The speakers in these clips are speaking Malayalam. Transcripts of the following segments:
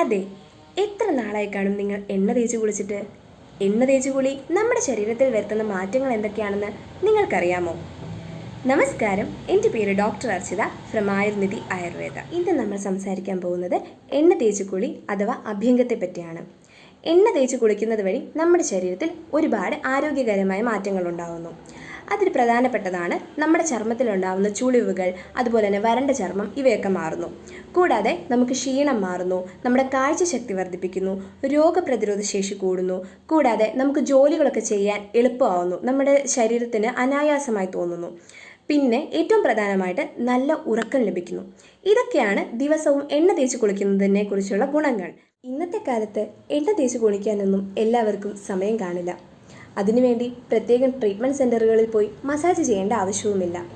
അതെ എത്ര നാളായി കാണും നിങ്ങൾ എണ്ണ തേച്ച് കുളിച്ചിട്ട്? എണ്ണ തേച്ച് കുളി നമ്മുടെ ശരീരത്തിൽ വരുത്തുന്ന മാറ്റങ്ങൾ എന്തൊക്കെയാണെന്ന് നിങ്ങൾക്കറിയാമോ? നമസ്കാരം എന്റെ പേര് ഡോക്ടർ അർച്ചിത ഫ്രം ആയുർനിധി ആയുർവേദ. ഇന്ന് നമ്മൾ സംസാരിക്കാൻ പോകുന്നത് എണ്ണ തേച്ച് കുളി അഥവാ അഭ്യംഗത്തെ പറ്റിയാണ്. എണ്ണ തേച്ച് കുളിക്കുന്നത് വഴി നമ്മുടെ ശരീരത്തിൽ ഒരുപാട് ആരോഗ്യകരമായ മാറ്റങ്ങൾ ഉണ്ടാകുന്നു അതിൽ പ്രധാനപ്പെട്ടതാണ് നമ്മുടെ ചർമ്മത്തിലുണ്ടാകുന്ന ചുളിവുകൾ അതുപോലെ തന്നെ വരണ്ട ചർമ്മം ഇവയൊക്കെ മാറുന്നു. കൂടാതെ നമുക്ക് ക്ഷീണം മാറുന്നു നമ്മുടെ കാഴ്ചശക്തി വർദ്ധിപ്പിക്കുന്നു രോഗപ്രതിരോധ ശേഷി കൂടുന്നു കൂടാതെ നമുക്ക് ജോലികളൊക്കെ ചെയ്യാൻ എളുപ്പമാവുന്നു നമ്മുടെ ശരീരത്തിന് അനായാസമായി തോന്നുന്നു. പിന്നെ ഏറ്റവും പ്രധാനമായിട്ട് നല്ല ഉറക്കം ലഭിക്കുന്നു. ഇതൊക്കെയാണ് ദിവസവും എണ്ണ തേച്ച് കുളിക്കുന്നതിനെ കുറിച്ചുള്ള ഗുണങ്ങൾ. ഇന്നത്തെ കാലത്ത് എണ്ണ തേച്ച് കുളിക്കാനൊന്നും എല്ലാവർക്കും സമയം കാണില്ല. അതിനുവേണ്ടി പ്രത്യേകം ട്രീറ്റ്മെന്റ് സെന്ററുകളിൽ പോയി മസാജ് ചെയ്യേണ്ട ആവശ്യവുമില്ല.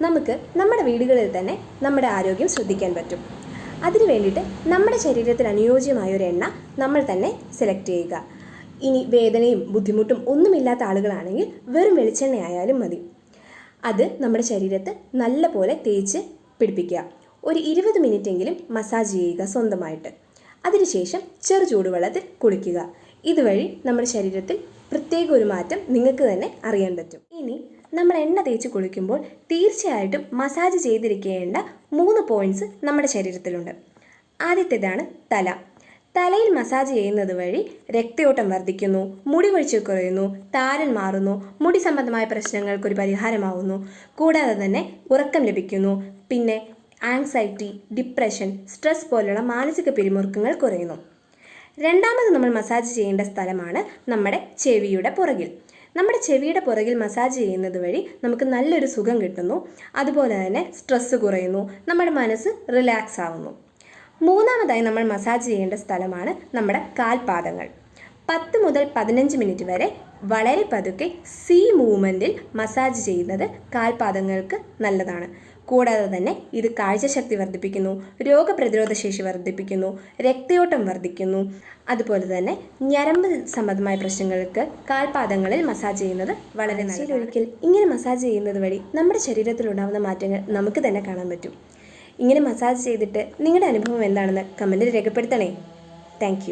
നമുക്ക് നമ്മുടെ വീടുകളിൽ തന്നെ നമ്മുടെ ആരോഗ്യം ശ്രദ്ധിക്കാൻ പറ്റും. അതിനു വേണ്ടിയിട്ട് നമ്മുടെ ശരീരത്തിന് അനുയോജ്യമായ ഒരു എണ്ണ നമ്മൾ തന്നെ സെലക്ട് ചെയ്യുക. ഇനി വേദനയും ബുദ്ധിമുട്ടും ഒന്നുമില്ലാത്ത ആളുകളാണെങ്കിൽ വെറും വെളിച്ചെണ്ണയായാലും മതി. അത് നമ്മുടെ ശരീരത്ത് നല്ലപോലെ തേച്ച് പിടിപ്പിക്കുക. ഒരു ഇരുപത് മിനിറ്റെങ്കിലും മസാജ് ചെയ്യുക സ്വന്തമായിട്ട്. അതിനുശേഷം ചെറു ചൂടുവെള്ളത്തിൽ കുളിക്കുക. ഇതുവഴി നമ്മുടെ ശരീരത്തിൽ പ്രത്യേക ഒരു മാറ്റം നിങ്ങൾക്ക് തന്നെ അറിയാൻ പറ്റും. ഇനി നമ്മൾ എണ്ണ തേച്ച് കുളിക്കുമ്പോൾ തീർച്ചയായിട്ടും മസാജ് ചെയ്തിരിക്കേണ്ട മൂന്ന് പോയിന്റ്സ് നമ്മുടെ ശരീരത്തിലുണ്ട്. ആദ്യത്തേതാണ് തല. തലയിൽ മസാജ് ചെയ്യുന്നത് വഴി രക്തയോട്ടം വർദ്ധിക്കുന്നു മുടി കൊഴിച്ചിൽ കുറയുന്നു താരൻ മാറുന്നു മുടി സംബന്ധമായ പ്രശ്നങ്ങൾക്കൊരു പരിഹാരമാവുന്നു. കൂടാതെ തന്നെ ഉറക്കം ലഭിക്കുന്നു പിന്നെ ആങ്സൈറ്റി ഡിപ്രഷൻ സ്ട്രെസ് പോലുള്ള മാനസിക പിരിമുറുക്കങ്ങൾ കുറയുന്നു. രണ്ടാമത് നമ്മൾ മസാജ് ചെയ്യേണ്ട സ്ഥലമാണ് നമ്മുടെ ചെവിയുടെ പുറകിൽ. നമ്മുടെ ചെവിയുടെ പുറകിൽ മസാജ് ചെയ്യുന്നത് വഴി നമുക്ക് നല്ലൊരു സുഖം കിട്ടുന്നു. അതുപോലെ തന്നെ സ്ട്രെസ്സ് കുറയുന്നു. നമ്മുടെ മനസ്സ് റിലാക്സ് ആവുന്നു. മൂന്നാമതായി നമ്മൾ മസാജ് ചെയ്യേണ്ട സ്ഥലമാണ് നമ്മുടെ കാൽപാദങ്ങൾ. പത്ത് മുതൽ പതിനഞ്ച് മിനിറ്റ് വരെ വളരെ പതുക്കെ സി മൂവ്മെന്റിൽ മസാജ് ചെയ്യുന്നത് കാൽപാദങ്ങൾക്ക് നല്ലതാണ്. കൂടാതെ തന്നെ ഇത് കാഴ്ചശക്തി വർദ്ധിപ്പിക്കുന്നു രോഗപ്രതിരോധ ശേഷി വർദ്ധിപ്പിക്കുന്നു രക്തയോട്ടം വർദ്ധിക്കുന്നു. അതുപോലെ തന്നെ ഞരമ്പ് സംബന്ധമായ പ്രശ്നങ്ങൾക്ക് കാൽപാദങ്ങളിൽ മസാജ് ചെയ്യുന്നത് വളരെ നല്ലതാണ്. ഒരിക്കൽ ഇങ്ങനെ മസാജ് ചെയ്യുന്നത് വഴി നമ്മുടെ ശരീരത്തിലുണ്ടാകുന്ന മാറ്റങ്ങൾ നമുക്ക് തന്നെ കാണാൻ പറ്റും. ഇങ്ങനെ മസാജ് ചെയ്തിട്ട് നിങ്ങളുടെ അനുഭവം എന്താണെന്ന് കമന്റിൽ രേഖപ്പെടുത്തണേ. താങ്ക്